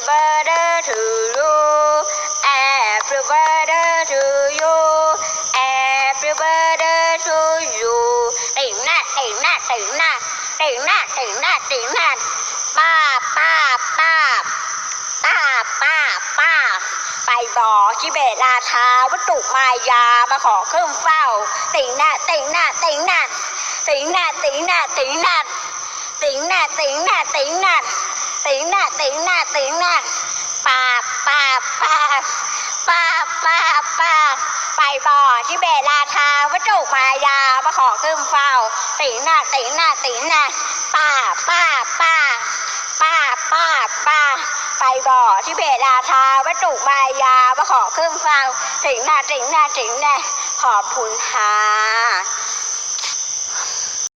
happy birthday to you happy birthday to you happy birthday to you ตีหน้าตีหน้าตีหน้าตีหน้าตีหน้าตีหน้าป้าป้าป้าป้าป้าป้าไปบ่อชิเบตราชาวัตถุมายามาขอเครื่องเฝ้าตีหน้าตีหน้าตีหน้าตีหน้าตีหน้าตีหน้าตีหน้าตีหน้าตีหน้าตีหน้าตีหน้า อที่เบลาชาวัตถุมายามาขอขึ้นเฝ้าติงหน้าติงหน้าติงหน้าป้าป้าป้าป้าป้าป้าไปบ่อที่เบลาชาวัตถุมายามาขอขึ้นเฝ้าติงหน้าติงหน้าติงหน้าขอบคุณค่ะ